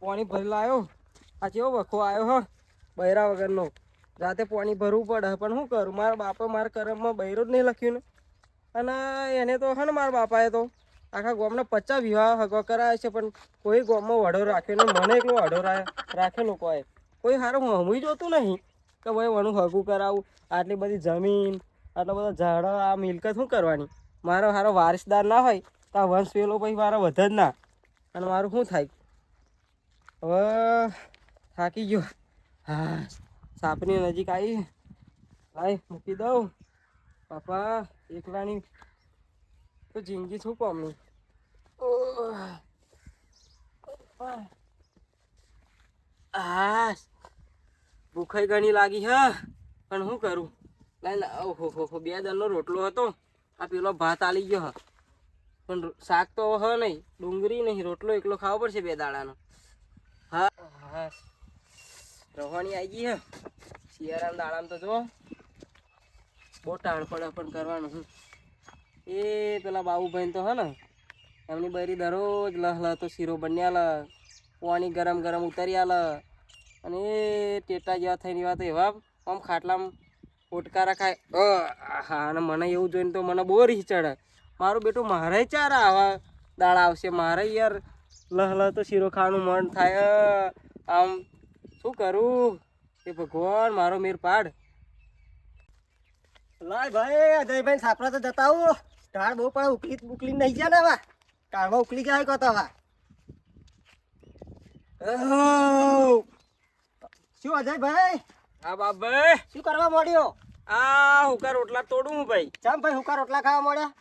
પાણી ભરી આવ્યો આ કેવો વખો આવ્યો હ, બૈરા વગરનો. રાતે પાણી ભરવું પડે, પણ શું કરું? મારા બાપે મારા કરમમાં બૈરો જ નહીં લખ્યું ને. અને એને તો હે ને મારા બાપાએ તો આખા ગામના પચાસ વિવાહ હગો કરાય છે, પણ કોઈ ગામમાં વડો રાખ્યો ને મને એકલો વડો રા- રાખ્યો લોકોએ કોઈ. સારું હમું જોતું નહીં કે ભાઈ વણું હગું કરાવું. આટલી બધી જમીન, આટલા બધા ઝાડો, આ મિલકત શું કરવાની? મારો સારો વારસદાર ના હોય, તો આ વંશ વેલો પછી મારો વધે જ ના. અને મારું શું થાય? હવે થાકી ગયો. હા, સાપની નજીક આવી ભાઈ મૂકી દઉં. પાપા એકલાની. તો જિંદગી શું કોમની આ ભૂખાઈ ઘણી લાગી હ, પણ હું કરું? લાઈ ઓહો હો હો બે દરનો રોટલો હતો. આ પેલો ભાત આલી ગયો હ. પણ શાક તો હ નહીં, ડુંગળી નહીં, રોટલો એકલો ખાવો પડશે બે દાડાનો. હા. હા રવાની આવી ગઈ હે. શિયાળાના દાડામાં તો જો બહુ ટાણ પણ કરવાનું હું એ પેલા બાબુભાઈ તો હે ને, એમની બરી દરરોજ લહ લહ તો શીરો બન્યા લ પાણી ગરમ ગરમ ઉતર્યા આલ અને એ ટેટા જેવા થઈને એવા તો એવા, આમ ખાટલામાં પોટકા રખાય. હા અને મને એવું જોઈને તો મને બહુ ચડે. મારું બેટું મારે ચાર આવા દાળ આવશે. મારે યાર લહ લહ તો શીરો ખાવાનું મન થાય. આમ શું કરું? એ ભગવાન મારો મેર પાડ. લાય ભાઈ અજયભાઈ સાપરા તો જતા આવું. ઢાળ બહુ પણ ઉકલી ઉકલી નહીં ગયા ને વા ઢાળમાં ઉકલી ગયા કહો તો હવે શું અજયભાઈ? આ બાપભાઈ. શું કરવા મળ્યો આ હુકા રોટલા તોડું ભાઈ. ચમ ભાઈ હુકા રોટલા ખાવા મળ્યા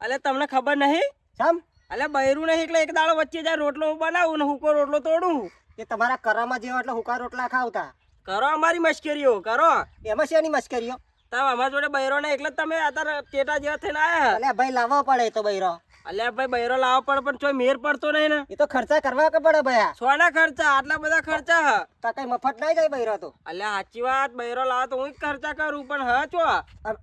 અલે તમને ખબર નહીં? ચમ? અલે બૈરું નહીં એટલે એક દાડો વચ્ચે જાય રોટલો બનાવું ને હુકો રોટલો તોડું એ તમારા કરામાં જેવા એટલે હુકા રોટલા ખાવતા. કરો અમારી મશ્કરીઓ કરો. એમાં શેની મશ્કરીઓ? તમે અમારા જોડે બૈરો ને એટલે તમે અત્યારે ટેટા જેવા થઈને આયા અલ્યા ભાઈ લાવવો પડે તો બૈરો. અલ્યા ભાઈ બૈરો લાવો પડે પણ ચોય મેર પડતો નહીં ને. એ તો ખર્ચા કરવા કે પડે ભયા? સોના ખર્ચા? આટલા બધા ખર્ચા હ. તો કઈ મફત નહીં જાય બૈરો તો? અલ્યા સાચી વાત બૈરો લાવો તો હું જ ખર્ચા કરું પણ હા ચો.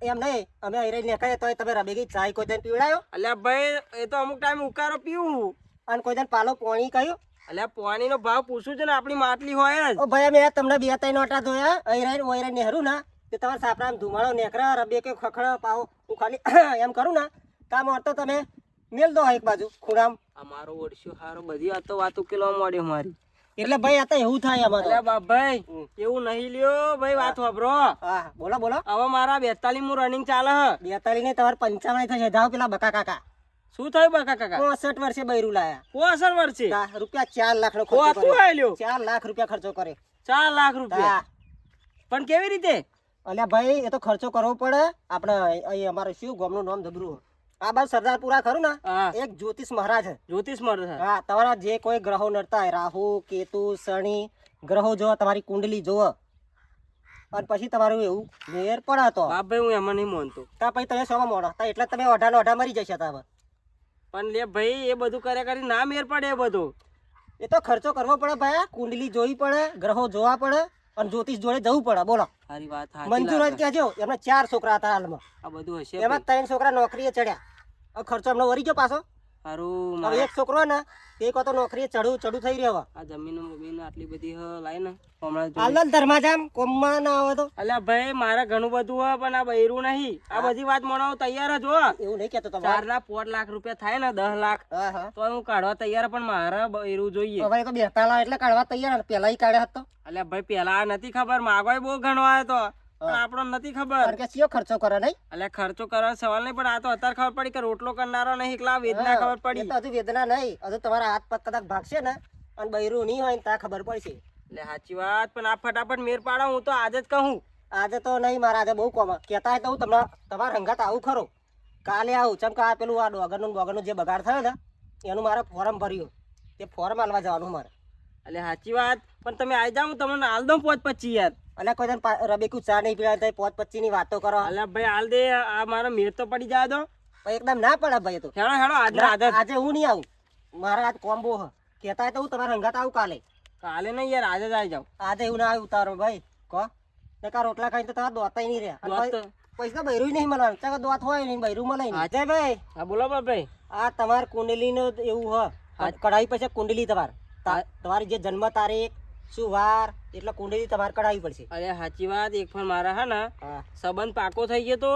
એમ નહીં અમે અહીં નીકળે તો તમે રબેગી ચાય કોઈ દિન પીવડાયો? અલ્યા ભાઈ એ તો અમુક ટાઈમ ઉકારો પીવું. અને કોઈ દિન પાલો પોણી કહ્યું અલ્યા પાણીનો ભાવ પૂછું છે ને આપણી માટલી હોય જ. ઓ ભાઈ મેં તમને બે ત્રણ નોટા ધોયા અહીં રહીને ઓય રહીને નેહરું ના. તે તમારા સાપરામ ધુમાડો નેકરા રબે કે ખખડો પાવો હું ખાલી એમ કરું ને. કામ તો તમે મેલ દો એક બાજુ ખૂણામ અમારો ઓળશ્યો હારો બધી વાતો વાતો કિલો મળ્યો મારી. એટલે ભાઈ આ તો એવું થાય અમારે અરે અલ્યા બાપભાઈ એવું નહીં લ્યો ભાઈ વાત વાપરો. હા બોલો બોલો. હવે મારા બેતાલીસ મુ રનિંગ ચાલે હ. બેતાલી ને તમારે પંચાવન થશે. જાઓ પેલા બકા કાકા. શું થયું બકા કાકા? પોસઠ વર્ષે બૈરું લાયા. પોસઠ વર્ષે? તા રૂપિયા ચાર લાખ નો ખર્ચો કર્યો. ચાર લાખ રૂપિયા ખર્ચો કરે ચાર લાખ રૂપિયા? પણ કેવી રીતે? અલ્યા ભાઈ એ તો ખર્ચો કરવો પડે. આપણે અહીં અમારે શું ગામનું નામ જબરું આ બાજુ સરદારપુરા ખરું ને? એક જ્યોતિષ મહારાજ છે જ્યોતિષ મહારાજ હા. તમારા જે કોઈ ગ્રહો નડતા હોય રાહુ કેતુ શનિ ગ્રહો જોવો તમારી કુંડલી જોવો અને પછી તમારું એવું મેર પડાતો. તો બાપભાઈ હું એમાં નહીં માનતો. તા પછી તમે સોમાં મોડો. તા એટલે તમે અઢા અઢા મરી જશે તા પણ લે ભાઈ એ બધું કર્યા કરી ના મેર પડે એ બધું. એ તો ખર્ચો કરવો પડે ભાઈ કુંડલી જોવી પડે ગ્રહો જોવા પડે. અને જ્યોતિષ જોડે જવું પડે બોલો. સારી વાત મંજૂર લાગે. કહેજો એમને ચાર છોકરા હતા હાલમાં. આ બધું હશે એમાં ત્રણ છોકરા નોકરીએ ચડ્યા. ખર્ચો એમનો વરી ગયો પાછો. સારું હવે એક છોકરો ને એ કહો તો નોકરીએ ચડું ચડવું થઈ રહ્યો આ જમીન બમીન આટલી બધી હ લાય ને હમણાં. હાલ ધર્માજામ કોમમાં ના આવે તો. અલ્યા ભાઈ મારે ઘણું બધું હોય પણ આ બૈરું નહીં. આ બધી વાત મનાવ તૈયાર જ હો. એવું નહીં કેતો તમારે ચાર લાખ પોટ લાખ રૂપિયા થાય ને દસ લાખ. હા હા. તો હું કાઢવા તૈયાર પણ મારે બૈરું જોઈએ. હવે તો બેતાલા એટલે કાઢવા તૈયાર પેલા કાઢ્યા હતો અલ્યા ભાઈ પેલા નથી ખબર માગોય બહુ ઘણો આવ્યો તો. પણ આપણો નથી ખબર. કે ચિયો ખર્ચો કરે નહીં. એટલે ખર્ચો કરવા સવાલ નહીં પણ આ તો અત્યારે ખબર પડી કે રોટલો કરનારો નહીં એકલા વેદના ખબર પડી. તો હજુ વેદના નહીં. હજુ તમારા હાથ પગ કદાચ ભાગશે ને અને બૈરું નહીં હોય ને ત્યાં ખબર પડશે. એટલે સાચી વાત પણ આ ફટાફટ મેર પાડો હું તો આજે જ કહું. આજે તો નહીં મારા આજે બહુ કોમ. કહેતા હોય તો હું તમને તમારા રંગાત આવું ખરો. કાલે આવું ચમ કે આ પેલું આ ડોગરનું બોગરનું જે બગાડ થયો ને એનું મારે ફોર્મ ભર્યું. તે ફોર્મ આલવા જવાનું મારે. એટલે સાચી વાત પણ તમે આવી જાઓ હું તમને હાલ દઉં પોચ પચી યાર. અને કોઈ તને રબેકું ચા નહીં પીડા થાય પોત પચી ની વાતો કરો. અલ્યા ભાઈ હાલ દે આ મારો મેર તો પડી જાય તો. એકદમ ના પડે ભાઈ તો. હેડો હેડો આજે આજે આજે હું નહીં આવું. મારા આજ કોમ્બો હ. કહેતા તો હું તમારા હંગાત આવું કાલે. કાલે નહીં યાર આજે જ આવી જાઓ આજે એવું ના આવ્યું તારો ભાઈ. કહો નકા રોટલા ખાઈને તો તમારા દોતા નહીં રહ્યા. પૈસા બૈરું નહીં મળવાનું. ચાલો દોત હોય નહીં બૈરું મળે નહીં. આજે ભાઈ? હા બોલો ભાઈ. આ તમાર કુંડલી નું એવું હ. કઢાઈ પછી કુંડલી તમાર. તમારી જે જન્મ તારીખ શું વાર? એટલે કુંડળી તમારે કઢાવી પડશે. અરે સાચી વાત. એક પણ મારા હા ને સંબંધ પાકો થઈ ગયો તો.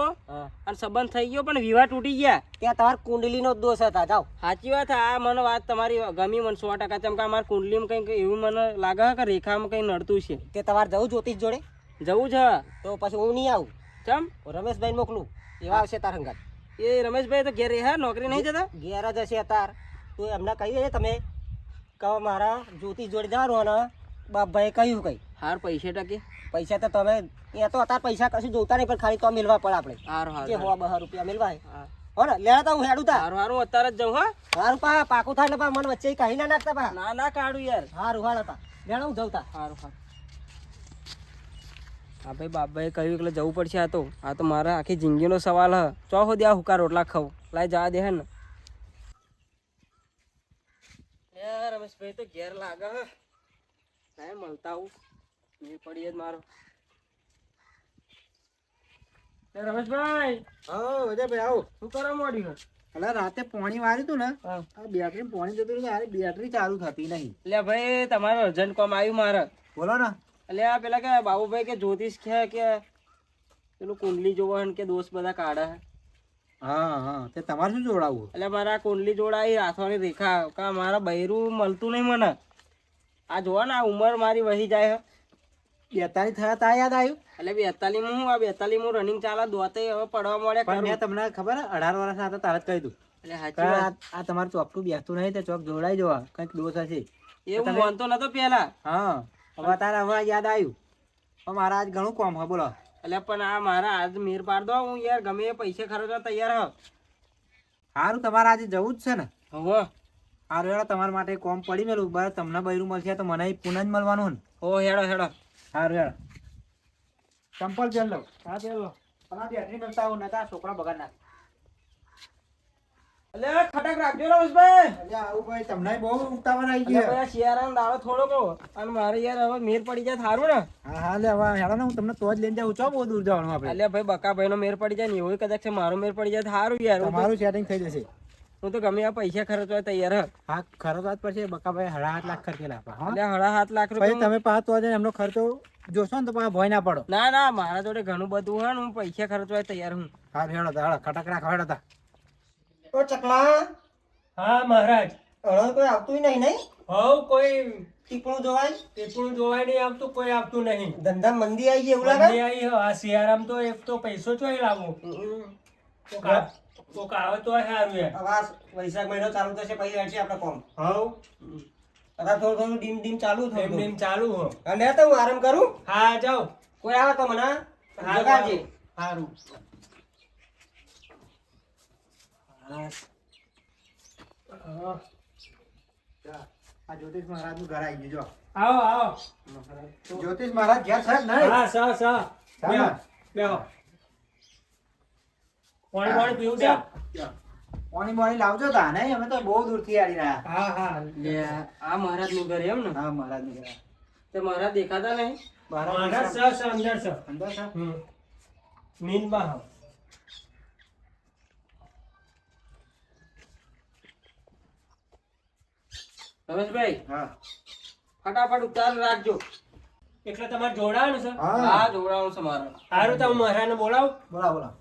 અને સંબંધ થઈ ગયો પણ વિવાહ તૂટી ગયા. ત્યાં તમારે કુંડલીનો દોષ હતા. જાઓ. સાચી વાત. આ મને વાત તમારી ગમી. મને સો ટકા ચમ કે અમારા કુંડલીમાં કંઈક એવું મને લાગે કે રેખામાં કંઈ નડતું છે. તે તમારે જવું જ્યોતિષ જોડે? જવું છે? તો પછી હું નહીં આવું. ચમ? રમેશભાઈ મોકલું. એવા આવશે તાર હંગાત એ રમેશભાઈ તો ઘેર હા? નોકરી નહીં જતા? ઘેર જ હશે અત્યાર. તો એમને કહી દે તમે. કહો મારા જ્યોતિષ જોડે જવાનું અને બાપભાઈએ કહ્યું કઈ. હાર પૈસે ટકે? પૈસા તો તમે ત્યાં તો અત્યારે પૈસા કશું જોતા નહીં પણ ખાલી તો મેળવા પડે આપણે. હારું હારું હોવા બહાર રૂપિયા મેળવા હા. હો ને લેવા તા હું હેડું તા. હારું હારું અત્યારે જ જાઉં હા. હારું પા પાકું થાય ને પા મને વચ્ચે કહી ના નાખતા પા. ના ના કાઢું યાર. હારું હાલ હતા. લેણો હું જઉં તા. સારું સારું હા ભાઈ બાબાએ કહ્યું એટલે જવું પડશે આ તો. આ તો મારા આખી જિંદગીનો સવાલ હ. ચો સુધી આ હુકા રોટલા ખાવ? લાય જવા દે હે ને. યાર રમેશભાઈ તો ઘેર લાગે હ. મળતા હું મેં પડી જ મારો. રમેશભાઈ હા ભાઈ આવો. શું કરો મોડી અલા રાતે પાણી વાર્યું હતું ને આ બેટરી પાણી જતું રહ્યું અરે બેટરી ચાલુ થતી નહીં. એટલે ભાઈ તમારો અર્જન્ટ કોમ આવ્યું મારે. બોલો ને. એટલે આ પેલા કે બાબુભાઈ કે જ્યોતિષ કે કે પેલું કુંડલી જોવા હે કે દોસ્ત બધા કાઢે હા હા તે તમારે શું જોડાવું એટલે મારા કુંડલી જોડાઈ હાથોની રેખા કા મારા બૈરું મળતું નહીં મને. આ જોવો ને આ ઉંમર મારી વહી જાય બેતાલીસ થયા તા યાદ આવ્યું એટલે બેતાલીસ હું આ હું રનિંગ ચાલે દોતે હવે પડવા મળે પણ મેં તમને ખબર અઢાર વર્ષ હતા તારે જ કહી દઉં. એટલે આ તમારું ચોકટું બેસતું નહીં તે ચોક જોડાઈ જવા કંઈક દોષ હશે. એવું માનતો નતો પેલા. હા હવે તારે હવે યાદ આવ્યું મારા આજ ઘણું કોમ હા બોલો. એટલે પણ આ મારા આજ મેર પાડ દો હું યાર ગમે પૈસે ખર્ચવા તૈયાર હ સારું તમારે આજે જવું જ છે ને. હવે. સારું હેડો તમારા માટે કોમ પડી મેલું બસ તમને બૈરું મળશે તો મને પુનઃ જ મળવાનું ને. હો હેડો હેડો. સારું હેડો. ચંપલ પહેર લો. હા પહેર લો. પણ બેટરી મળતા આવું નતા છોકરા બગાડ નાખ. ખટક રાખજો રમેશભાઈ અલ્યા આવું ભાઈ તમને બહુ ઉતાવળ આવી ગઈ ભાઈ શિયાળાનો દાડો અને મારે યાર હવે મેર પડી જાય થારું ને. હા હા લે હવે હેડો ને હું તમને તો જ લઈને જાઉં છો બહુ દૂર જવાનું આપણે. એટલે ભાઈ બકાભાઈ નો મેર પડી જાય ને એવું કદાચ છે મારો મેર પડી જાય સારું યાર મારું સેટિંગ થઈ જશે. હું તો ગમે આ પૈસા ખર્ચવા તૈયાર હા ખરો વાત પછી બકાભાઈ હળા હાથ લાખ ખર્ચેલા હા. હળા હાથ લાખ રૂપિયા તમે પાંચ તો એમનો ખર્ચો જોશો ને તો પાછા ભય ના પડો. ના ના મારા જોડે ઘણું બધું હોય ને હું પૈસા ખર્ચવા તૈયાર હું. હા હેડો તા, ખટક રાખ હેડો તા. ઓ ચકલા હા મહારાજ. હળ કોઈ આવતું નહીં નહીં? હોવ કોઈ ટીપણું જોવાય ટીપણું જોવાય નહીં આવતું કોઈ આવતું નહીં. ધંધા મંદી આવી ગઈ એવું લાગે? મંદી આઈ હે. આ શિયાળામાં તો એક તો પૈસો ચોય લાવો. કોક આવે તો સારું યાર હવે આ વૈશાખ મહિનો ચાલુ થશે પછી રહેશે આપણે કોમ. હવ. અત્યારે થોડું થોડું ડીમ ડીમ ચાલુ થયું ડીમ ચાલુ હો. અને તો હું આરામ કરું? હા જાઓ. કોઈ આવે તો મને? જગાજી. સારું આ જ્યોતિષ મહારાજનું ઘર આવી ગયું આવો આવો. જ્યોતિષ મહારાજ ઘેર સાહેબ નહીં? હા સ સ. બેહો બેહો. પાણી પાણી પીવું છે? પાણી બાણી લાવજો તા ને અમે તો બહુ દૂરથી આવી રહ્યા. હા હા. લે આ મહારાજનું ઘર એમ ને? હા મહારાજનું ઘર. તે મહારાજ દેખાતા નહીં? મહારાજ સર સર અંદર સર અંદર સર હમ. નીંદમાં હા. રમેશભાઈ હા. ફટાફટ ઉતાર રાખજો. એટલે તમારે જોડાવાનું છે? હા. હા જોડાવાનું છે મારે. સારું તમે મહારાજને બોલાવો. બોલાવો બોલા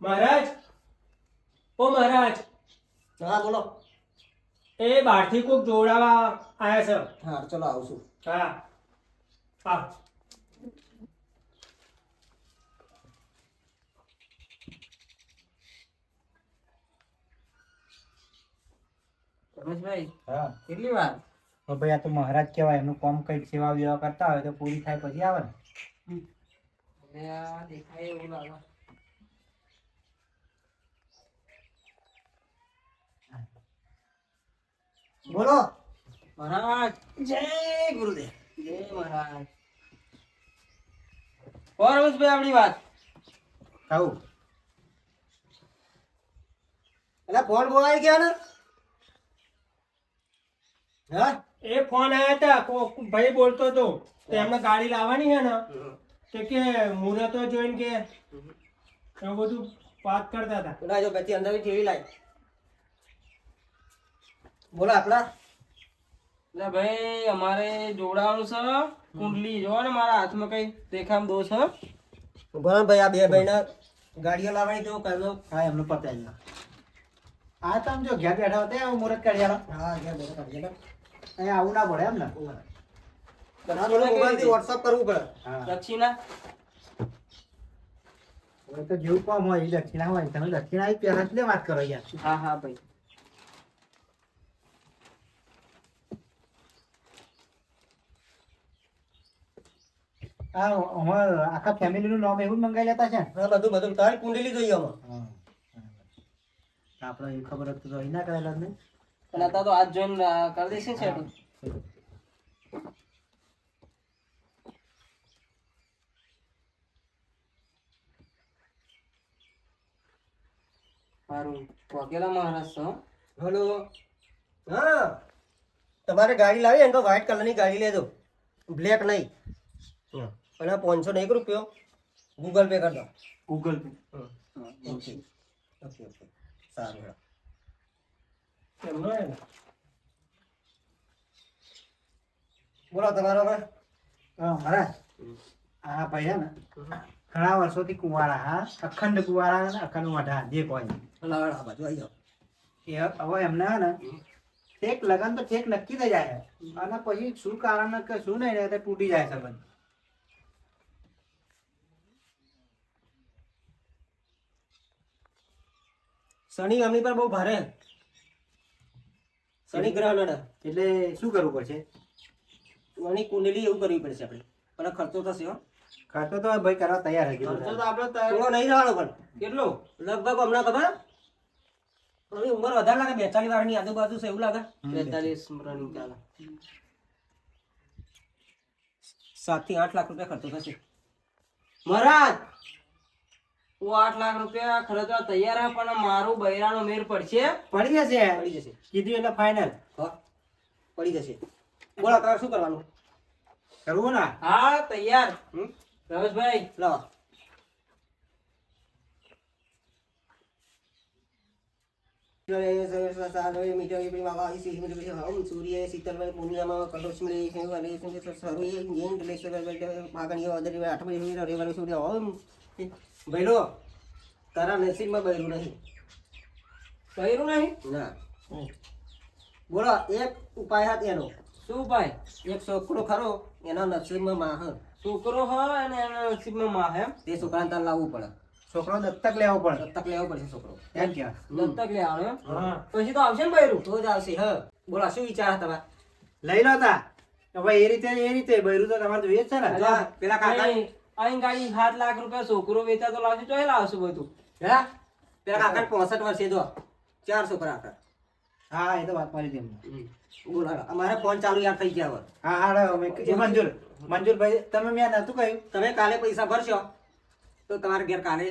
મહારાજ? ઓ મહારાજ! હા બોલો. એ બહારથી કોક જોડાવા આયા હા ચલો આવશું છે. હા. હા. રમેશભાઈ હા. કેટલી વાર? ભાઈ આ તો મહારાજ કહેવાય એમનું કામ કંઈક સેવા વિવા કરતા હોય તો પૂરી થાય પછી આવે ને. દેખાય એવું લાગે. બોલો. મહારાજ જય ગુરુદેવ. જય મહારાજ. ઓ આપણી વાત. આવું. એટલે ફોન બોલાવી ગયા ને? હા? એ ફોન આવ્યા હતા. કોક ભાઈ બોલતો હતો. તો એમને ગાડી લાવવાની છે ને તો કે મુહૂર્તો જોઈને કે એવું બધું વાત કરતા હતા. જો પછી અંદર ઠેવી લાય બોલો આપણા. એટલે ભાઈ અમારે જોડાવાનું છે. કુંડલી જો ને મારા હાથમાં કઈ દેખામ દોષ હ ભણ ભાઈ આ બે ભાઈના ગાડીઓ લાવવાની તો કરજો હા એમનું પતાવી દો હા તમે જો ઘેર બેઠા હતા એવું મુહૂર્ત કાઢ્યા હા ઘેર બેઠા કરી લે. અહીંયા આવું ના પડે એમ ને? આ વોટ્સઅપ કરવું પડે હા. દક્ષિણા હવે તો જેવું કામ હોય દક્ષિણા હોય તમે દક્ષિણા આવી પહેલા જ વાત કરો યાર હા હા ભાઈ. આ અમાર આખા ફેમિલી નું નામ એવું જ મંગાવી લેતા છે હા બધું બધું. તારી કુંડલી જોઈએ આમાં. આપણે એ ખબર હતી તો ના કરેલા ને. નહીં અને અત્યારે તો આજ જોઈન કરી દઈશ છે સારું વાઘેલા મહારાષ્ટ્ર. હલો. હા. તમારે ગાડી લાવી એમ તો વ્હાઈટ કલરની ગાડી લેજો. બ્લેક નહીં. હા. આ પાંચસો ને એક રૂપિયો ગૂગલ પે કરી દો Google Pay okay. Okay okay સારું. એમનો ને? બોલો તમારો હવે. હા હા ભાઈ હે ને ઘણા વર્ષોથી કુંવારા હા અખંડ કુંવારા ને અખંડ વાઢા જે કોઈ. બાજુ આવી જાઓ. એ હવે એમને હે ને એક લગન તો ચેક નક્કી થઈ જાય અને પછી શું કારણ કે શું નહીં તૂટી જાય સંબંધ શનિ એમની પર બહુ ભારે. શનિ ગ્રહ નડે એટલે શું કરવું પડશે? એની કુંડલી એવું કરવી પડશે આપણે. પણ ખર્ચો થશે હો. ખર્ચો તો ભાઈ કરવા તૈયાર હજી ખર્ચો તો આપણે તૈયાર- નહીં રહેવાનો પણ. કેટલો? લગભગ હમણાં ખબર? થોડી ઉંમર વધારે લાગે બેતાલીસ વાળની આજુબાજુ છે એવું લાગે. બેતાલીસ રનિંગ ચાલે. સાતથી આઠ લાખ રૂપિયા ખર્ચો થશે. મહારાજ! હું આઠ લાખ રૂપિયા ખર્ચવા તૈયાર હા પણ મારું બૈરાનો મેર પડશે. પડી જશે. પડી જશે. કીધું એટલે ફાઇનલ પડી જશે. બોલો તમારે શું કરવાનું? કરવું ને હા તૈયાર. હમ? રમેશભાઈ. લાવો સૂર્ય રવિવારે પૂર્ણિમામાં કલોષ્મી ભૈલો તારા નસીબમાં બૈરું નહીં કર્યું નહીં ના બોલો એક ઉપાય હાથ એનો શું ઉપાય એક છોકરો ખરો એના નસીબમાં માહ છોકરો હોય અને એના નસીબમાં માહ તે છોકરાને તાર લાવવું પડે છોકરો દત્તક લેવો પડે. દત્તક લેવો પડશે છોકરો. એમ કે દત્તક લેવાનો આવે હા? પછી તો આવશે ને બૈરું? તો જ આવશે હ. બોલો શું વિચાર હતા તમારે? લઈ લો તા. હવે એ રીતે એ રીતે. બૈરું તો તમારે જોઈએ જ છે ને. પેલા કાકા અહીં ગાડી સાત લાખ રૂપિયા છોકરો વેચા તો લાવશે ચોય લાવશે બધું. હે? પેલા કાકા પોસઠ વર્ષે જો. ચાર છોકરા હતા. હા એ તો વાત મારી તેમને બોલા અમારે ફોન ચાલુ યાર થઈ ગયા હવે. હા હા મંજુર અમે એ મંજૂર મંજૂરભાઈ તમે મેં નતું કહ્યું? તમે કાલે પૈસા ભરશો? તો તમારે ઘેર કાલે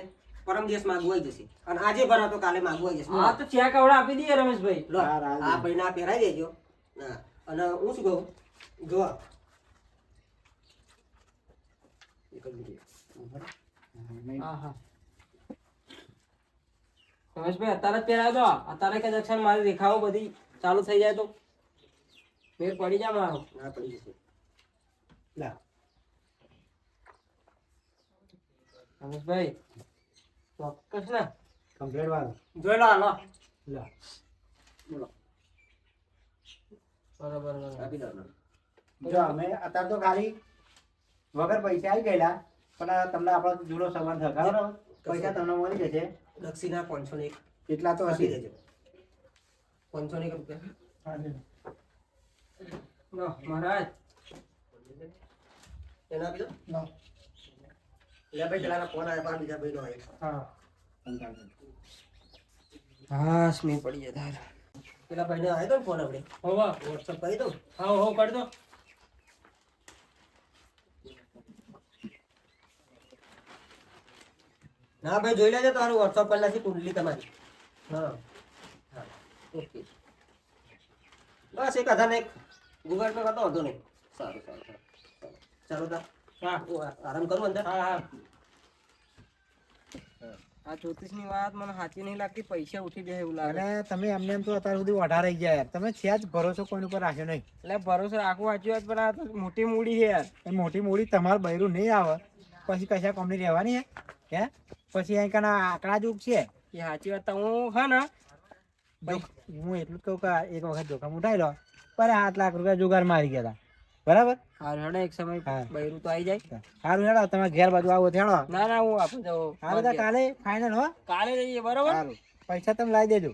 પરમ દિવસ માગવું આવી જશે. અને આજે ભરો તો કાલે માંગુ આવી જશે. હા તો ચેક આવડે આપી દઈએ રમેશભાઈ. લો, આ ભાઈને આ પહેરાઈ દેજો. હા અને હું શું કહું? જો એક જ મિનિટ. હા હા રમેશભાઈ અત્યારે જ પહેરાવી દો. અત્યારે કે જક્ષણ મારી રેખાઓ બધી ચાલુ થઈ જાય તો. મેર પડી જાય મારો. ના પડી જશે. લા. રમેશભાઈ ચોક્કસ ને. કમ્પ્લેટ વાળો. જોઈ લો લો લો. બોલો. બરાબર બરાબર. આપી દો જો અમે અત્યારે તો ખાલી વગર પૈસા આવી ગયેલા પણ આ તમને આપણો જૂનો સંબંધ હતો પૈસા તમને મળી જશે. દક્ષિણા પાંચસો ને એક. એટલા તો હસી હશે દેજો. પાંચસો ને એક રૂપિયા. મહારાજ. એના આપી દો. લો. ભાઈ પેલા ફોન આવ્યો પાછા બીજા ભાઈનો આવ્યો. હા. હા સ્મી પડી જાય તારે. પેલા ભાઈને આવ્યો તો ફોન આપણે? હોવા વોટ્સઅપ કરી દો હા હો કરી દો. ના ભાઈ જોઈ લેજો તારું વોટ્સઅપ કરી નાખી કુંડલી તમારી. હા. હા. ઓકે. બસ એક ને એક. ગૂગલ પે કરતો હતો નહીં. સારું સારું સારું. ચાલો તા. આરામ કરું અંદર. હા હા. આ જ્યોતિષની વાત મને સાચી નહીં લાગતી પૈસા ઉઠી જાય એવું લાગે. અને તમે એમને એમ તો અત્યાર સુધી ઓઢા રહી ગયા યાર. તમે છે જ ભરોસો કોઈની ઉપર રાખ્યો નહીં. એટલે ભરોસો રાખવો સાચી વાત પણ આ મોટી મૂડી છે યાર. એ મોટી મૂડી તમારે બૈરું નહીં આવે. પછી કશા કોમની રહેવાની હે? હે? પછી અહીં કના આંકડા જ છે? એ સાચી વાત તો હું હા ને હું એટલું જ કહું કે એક વખત જોખમ ઉઠાઈ લો. પર આઠ લાખ રૂપિયા જુગાર મારી ગયા હતા. બરાબર? હારું હેડો એક સમય. બૈરું તો આવી જાય. સારું હેડો તમે ઘેર બાજુ આવો થેડો ના ના હું આપું જાઉં કાલે ફાઇનલ હો. કાલે જઈએ બરોબર? પૈસા તમે લાવી દેજો.